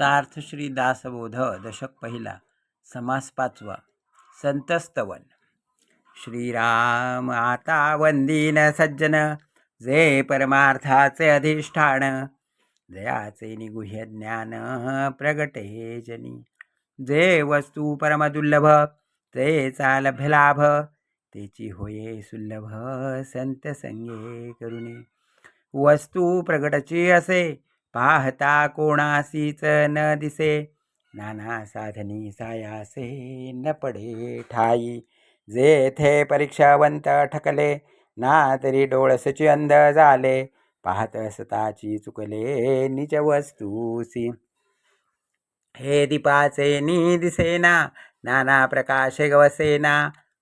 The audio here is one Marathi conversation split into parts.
सार्थ श्री दासबोध दशक पहिला समास पाचवा संतस्तवन श्रीराम आता वंदीन सज्जन जे परमार्थाचे अधिष्ठान जयाचे निगुह्य ज्ञान प्रगटे जनी. जे वस्तू परमदुर्लभ ते चालभलाभ लाभ तेची होये सुलभ संत संगे करुणे. वस्तू प्रगटची असे पाहता कोणासीच न दिसे. नाना साधनी सायासे न पडे ठाई. जेथे परीक्षावंत ठकले ना तरी डोळसची अंध झाले. पाहत सताची चुकले निज वस्तूसी हे दीपाचे नी दिसेना नाना प्रकाशे गवसेना.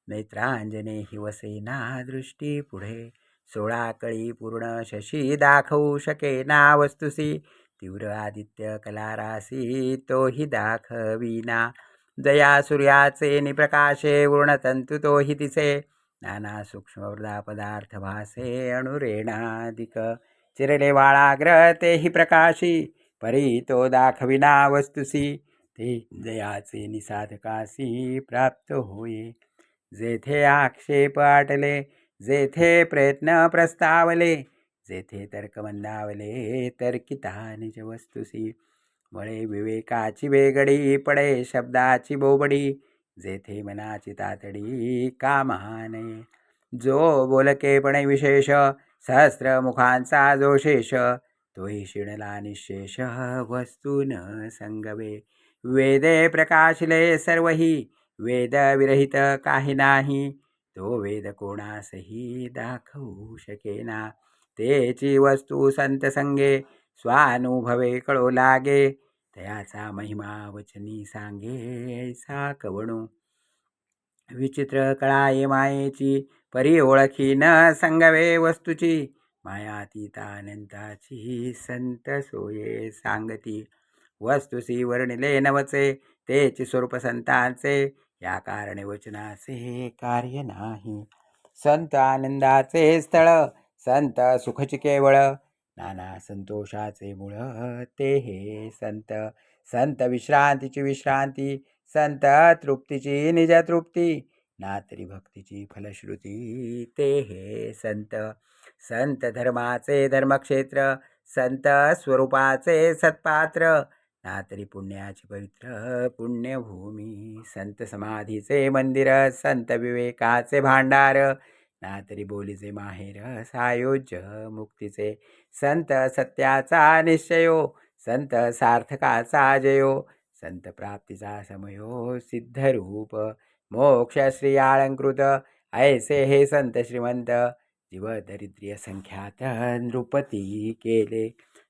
नेत्रांजने हिवसेना दृष्टी पुढे. सोळा कळी पूर्ण शशी दाखवू शकेना वस्तुसी तीव्र आदित्य कलारासी तोही दाखविना. जया सूर्याचे निप्रकाशे तंतु तोही दिसे. नाना सूक्ष्म पदार्थ भासे अणुरेणाधिक चिरले वाळाग्रह तेही प्रकाशी परी तो दाखविना वस्तुसी ते जयाचे निसाधकासी प्राप्त होये. जेथे आक्षेप आटले जेथे प्रयत्न प्रस्तावले जेथे तर्क मंदावले तर्किता निज वस्तुसी. मळे विवेकाची वेगडी पडे शब्दाची बोबडी जेथे मनाची तातडी कामाने जो बोलकेपणे विशेष सहस्र मुखांचा जो शेष तोही शिणला निशेष वस्तून संगवे. वेदे प्रकाशले सर्वही वेद विरहित काही नाही. तो वेद कोणासही दाखवू शकेना. तेची वस्तू संत संगे स्वानुभवे कळो लागे. तयाचा महिमा वचनी सांगे साकवणू. विचित्र कळाये मायेची परी ओळखी न संगवे वस्तूची. मायातीतानंताची संत सोये सांगती. वस्तुसी वर्णिले नवचे तेच स्वरूप संतांचे. या कारणे वचनाचे कार्य नाही. संत आनंदाचे स्थळ संत सुखची केवळ नाना संतोषाचे मुळ ते हे संत. संत विश्रांतीची विश्रांती संत तृप्तीची निज तृप्ती नातरी भक्तीची फलश्रुती ते हे संत. संत धर्माचे धर्मक्षेत्र संत स्वरूपाचे सत्पात्र ना तरी पुण्याची पवित्र पुण्यभूमी संत समाधीचे मंदिर संत विवेकाचे भांडार ना तरी बोलीचे माहेर सायोज्य मुक्तीचे संत सत्याचा निश्चयो संत सार्थकाचा जयो संत प्राप्तीचा समयो सिद्धरूप मोक्ष श्री अलंकृत ऐसे हे संत श्रीमंत जीव दरिद्र्य संख्यात नृपती केले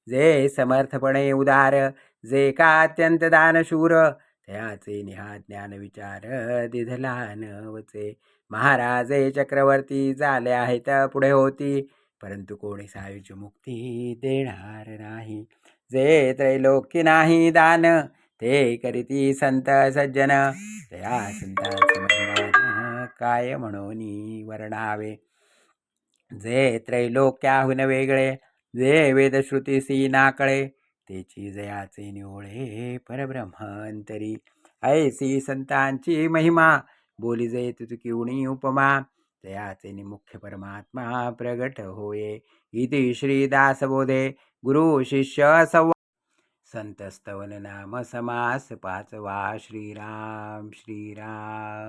जे समर्थपणे उदार जे का अत्यंत दानशूर त्याचे निहा ज्ञान विचार दिधला नवचे महाराजे चक्रवर्ती झाले आहेत पुढे होती. परंतु कोणी सायुज मुक्ती देणार नाही. जे त्रैलोक्य नाही दान ते करीती संत सज्जन. त्या संतांचे काय म्हणून वर्णावे? जे त्रैलोक्याहून वेगळे जे वेदश्रुतीसी नाकळे तेची जयाचे निवळे परब्रह्मांतरी. ऐसी संतांची महिमा बोली तुकी उणी उपमा. तयाचे मुख्य परमात्मा प्रगट होये. इति श्रीदासबोधे गुरु शिष्य संवा. संतस्तवन नाम समास पाचवा श्रीराम श्रीराम.